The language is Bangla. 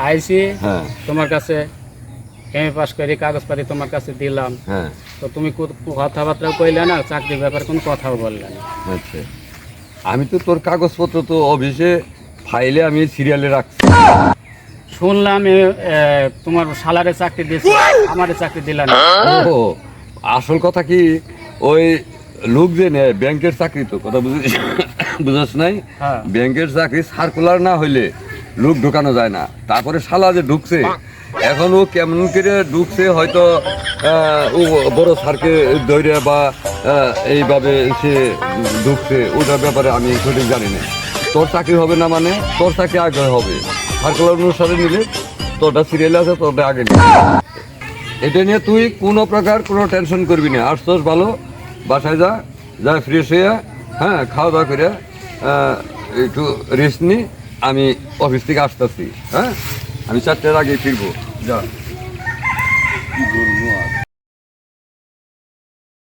আইসি হ্যাঁ। তোমার কাছে এম এ পাস করে কাগজপাতি তোমার কাছে দিলাম। হ্যাঁ। তো তুমি কো- কথাবার্তা কইলে না চাকরির ব্যাপারে কোনো কথাও বললে না। আচ্ছা। আমি তো তোর কাগজপত্র তো অফিসে ফাইলে আমি সিরিয়ালে রাখছি। শুনলাম তোমার সালারে চাকরি দিয়েছে আমারে চাকরি দিলাম ও আসল কথা কি ওই লোক যে নেয় ব্যাংকের চাকরি তো কথা বুঝিস বুঝাস নাই? হ্যাঁ। ব্যাংকের চাকরি সার্কুলার না হইলে লোক ঢোকানো যায় না। তারপরে শালা যে ঢুকছে এখন ও কেমন করে ঢুকছে হয়তো ও বড় স্যারকে দৌড়ে বা এইভাবে সে ঢুকছে ওটার ব্যাপারে আমি সঠিক জানি না। তোর চাকরি হবে না মানে? তোর চাকরি আগে হবে। সার্কুলার অনুসারে নিলে তোরটা সিরিয়াল আছে তোরটা আগে নিলে এটা নিয়ে তুই কোনো প্রকার কোনো টেনশন করবি না। আসছস ভালো বাসায় যা যা ফ্রেশ হয়ে হ্যাঁ খাওয়া দাওয়া করে একটু রেস্ট নি। আমি অফিস থেকে আসতেছি হ্যাঁ? আমি চারটের আগে ফিরবো। যা।